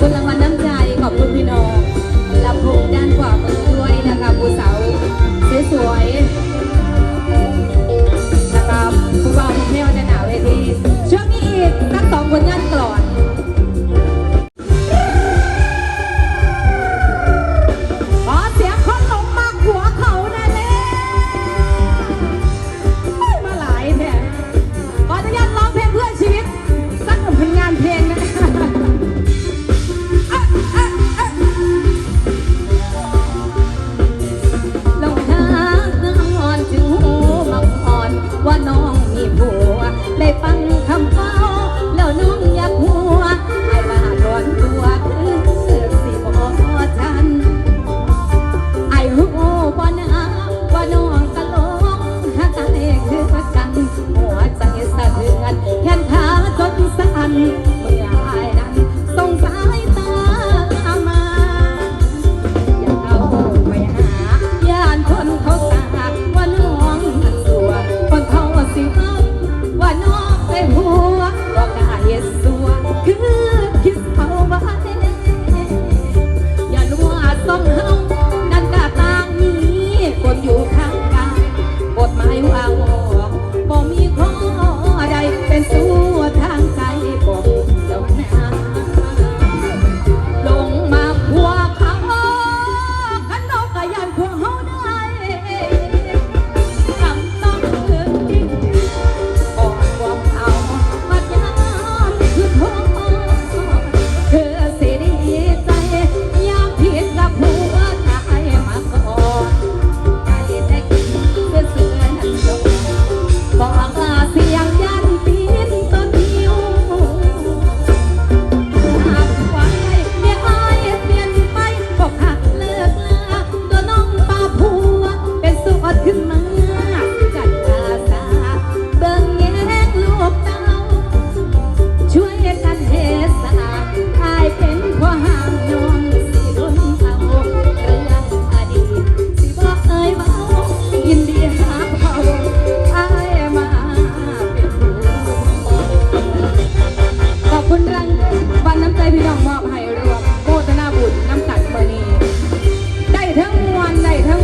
脱单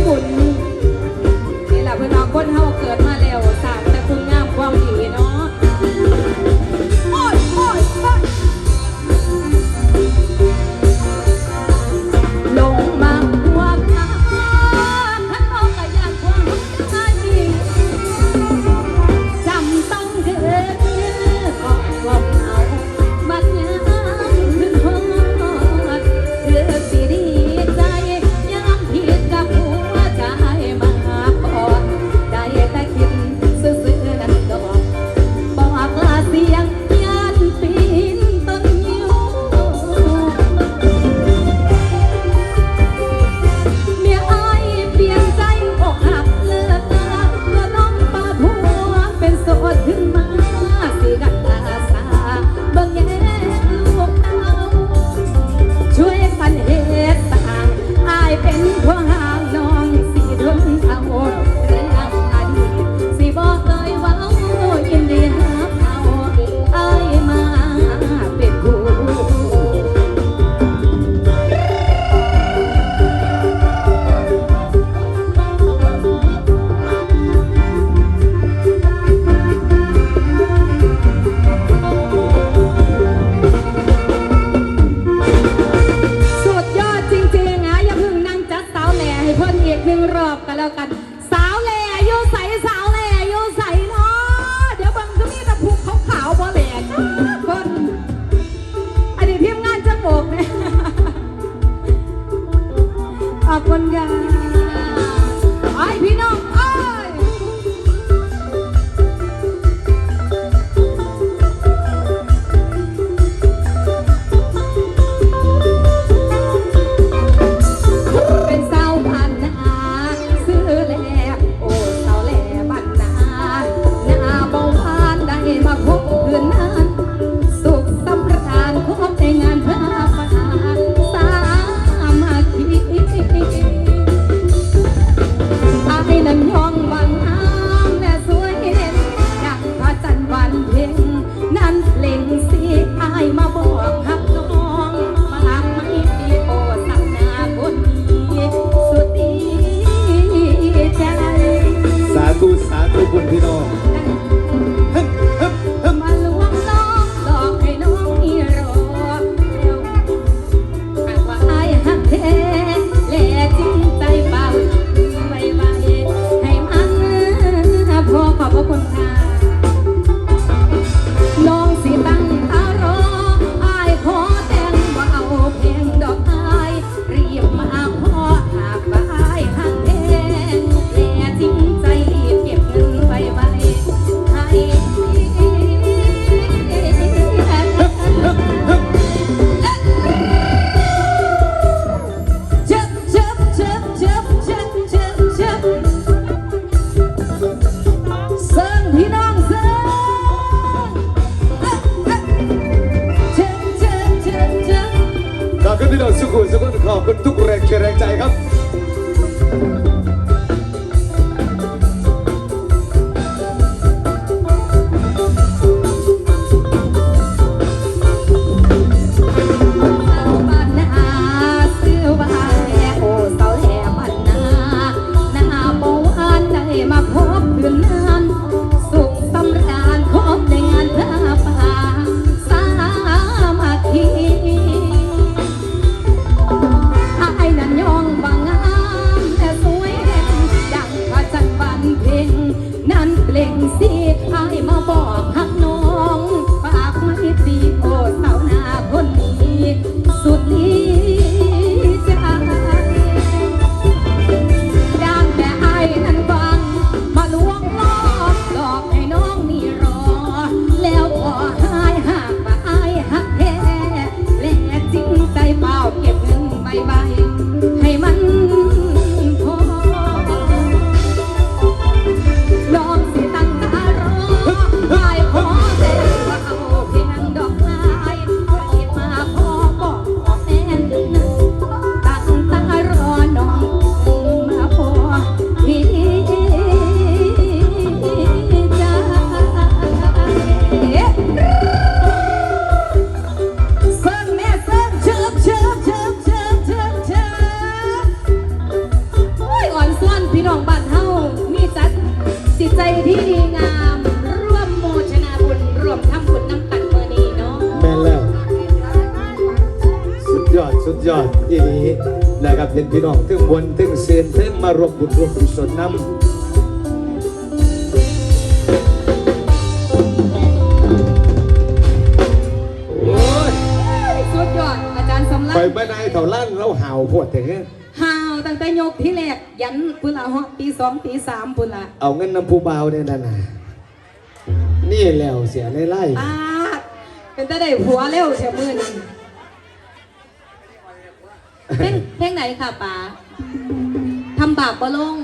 บุญนี่แหละเพื่อนน้องคนเฮาเกิดมาแล้วสาม รอบกันแล้วกัน สาวแหล่อายุใสสาวแหล่อายุใสเนาะเดี๋ยวบังก็มีตะผูกขาวขาวบ่แหล่จ้าคนอันนี้ทีมงานจะโบกเนี่ยขอบคุณค่ะไอพี่น้อง ซึ่งนี้องซึ่งขอบคุณพี่น้องขขอบคุณทุกแรงเชียร์แรงใจครับ็นสิไอมาบอกหักน ยอดสุดยอดอีนี้นะครับเป็นพี่น้องถึงบนถึงเซียนถึงมารวมบุญรวมกุศลน้ำโอ้ยสุดยอดอาจารย์สำลัไปกเมื่อนายเท่าลั่นเราห่าวพวดแต่เงี้ยห่าวตั้งแต่ยกที่แรกยันพุ่นละฮอดตีสองตีสามพุ่นละเอาเงินน้ำผู้เบาเนี่ยนะนะนี่แล้วเสียไล่ไล่ปาดเป็นตาได้ผัวเร็วเชียวมือนี่ เพลงเพลงไหนค่ะป๋าทำบาปบ่ลง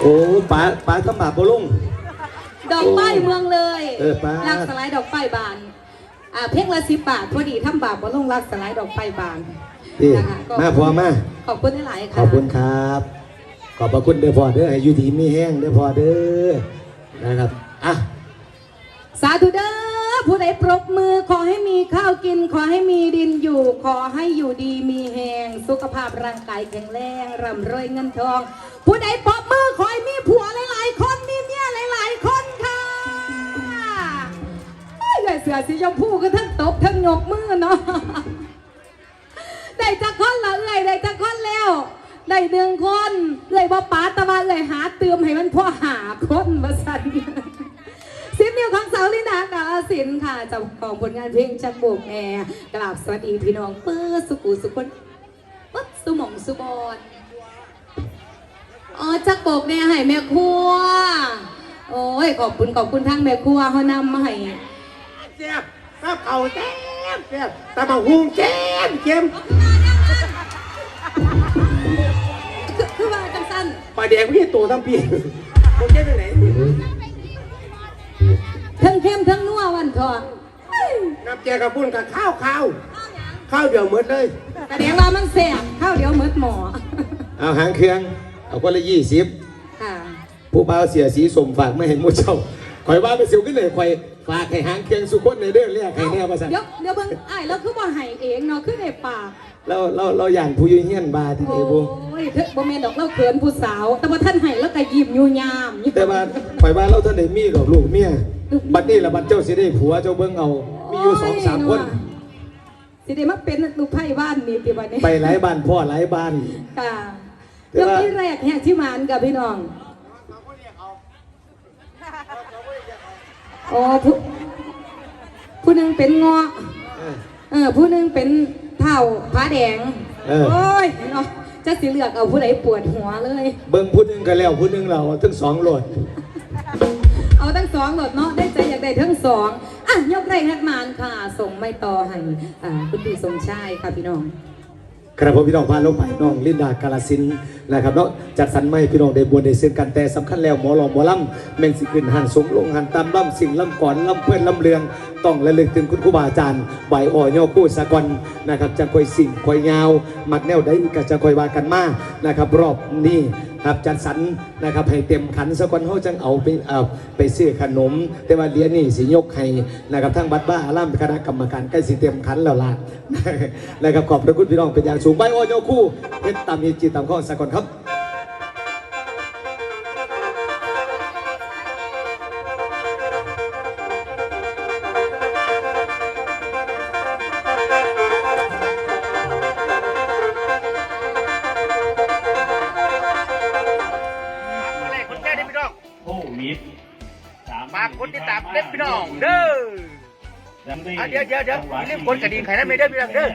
โอ้ป๋าป๋าทำบาปบ่ลุงดอกป้ายเมืองเลยเออปาดลักสไลด์ดอกป้ายบานอ่าเพลงละสิบบาทพอดีทำบาปบ่ลงลักสไลด์ดอกป้ายบานนี่นะคะก็มาพอมาขอบคุณหลายๆขค่ะอบคุณครับ ขอบพระคุณเด้อพ่อเด้อให้อยู่ดีมีแห้งเด้อพ่อเด้อนะครับอะ สาธุเด้อ ผู้ใดปรบมือขอให้มีข้าวกิน ขอให้มีดินอยู่ ขอให้อยู่ดีมีแหงสุขภาพร่างกายแข็งแรงร่ำรวยเงินทอง ผู้ใดปรบมือขอให้มีผัวหลายๆคนมีเมียหลายๆคนค่ะเอ้ยเสือสีชมพูก็ทั้งตบทั้งยกมือเนาะได้จักคนละเอ้ยได้จักคนแล้วได้หนึ่งคนเอ้ยว่าป๋าตะวันเลยหาเติมให้มันพ่อหาคนมาสั่น นิ้วของสาวลินดากาลสินธุ์ค่ะเจ้าของผลงานเพลงจักโบกแม่กราบสวัสดีพี่น้องเพื่อสุกุสุคนปึ๊บสุหมองสุบอนอ๋อจักโบกแม่ให้แม่ครัว โอ้ยขอบคุณขอบคุณทั้งแม่ครัวเขานำมาให้แซ่บข้าวเก่าแซ่บแซ่บตะบักหุงแซ่บเค็มคือคือว่าจังสั้นปลาแดงพี่ตัวทั้งปีผมเจ๊ไปไหน ทั้งเข้มทั้งนัววันทองน้ำแจกับปุ้นกับข้าวข้าวข้าวเดียวหมดเลยแสดงว่ามันแสบข้าวเดียวหมดหมอเอาหางเครื่อง เอาคนละยี่สิบค่ะผู้เบาเสียสีสมฝากไม่เห็นหมูเจ้าคอยว่าไปเสียวขึ้นเลยคอย ฝากให้หางเครื่องสุคนในเด้อเรียกให้แน่ภาษาเดี๋ยวเดี๋ยวเบิ่งอ้ายแล้วคือบ่ให้เองเนาะคือในปากเราเราเราอย่างผู้อยุ่ยเฮียนบาที่โอ้นี่บุยเถอะบ่แม่นดอกเราเขินผู้สาว แต่ว่าท่านให้แล้วก็ยิ้มอยู่ยามอยู่แต่ว่าคอยว่าเราท่านได้มีดอกลูกเมียบัดนี้ละบัดเจ้าสิได้ผัวเจ้าเบิ่งเอา มีอยู่สองสามคนสิได้มาเป็นลูกไผ่บ้านนี่ติบัดนี้ไปหลายบ้านพ่อหลายบ้านค่ะแต่เรื่องว่าที่แรกแหกที่มานกับพี่น้อง โอ้ผู้ผู้หนึงเป็นเงาะเออเออผู้หนึงเป็นเท่าผ้าแดงเออ โอ้ยเนาะจะสิเลือกเอาผู้ใดปวดหัวเลย เบิ่งผู้หนึงก็แล้วผู้หนึงเราทั้งสองโหลดเอาทั้งสองโหลดเนาะได้ใจอยากได้ทั้งสองอะยกไรฮักมานค่ะ ส่งไม่ต่อให้อ่าคุณพี่สมชายค่ะพี่น้อง ครับผมพี่น้องพาลงไปน้องลินดากาลสินนะครับเนาะจัดสรรไม่พี่น้องได้บวนได้เส้นกันแต่สำคัญแล้วหมอหลอมหมอลำแม่งสิขึ้นหันสงลงหันตามล่ำสิ่งล่ำก่อนล่ำเพื่อนล่ำเลืองต้องระลึกถึงคุณครูบาอาจารย์ใบอ่อย่อกู้สะกอนนะครับจะคอยสิ่งคอยยาว มักแนวได้ก็จะคอยวากันมานะครับรอบนี้ ครับจัดสรรนะครับให้เต็มขันสกอนเขาจังเอาไปเอาไปซื้อขนม แต่ว่าเหรียญนี่สิยกให้นะครับทั้งบัดบ้าอาร่ำคณะกรรมการใกล้สิเต็มขันแล้วล่ะนะครับขอบพระคุณพี่น้องเป็นอย่างสูงใบโอโยคู่เพชรตามมีจีตามข้อสกอนครับ องเด้อยังได้อะเดี๋ยวเดี๋ยวเดี๋ยวอย่าลืมกดกระดิ่งไข่นั่นไม่ได้พี่น้องเด้อ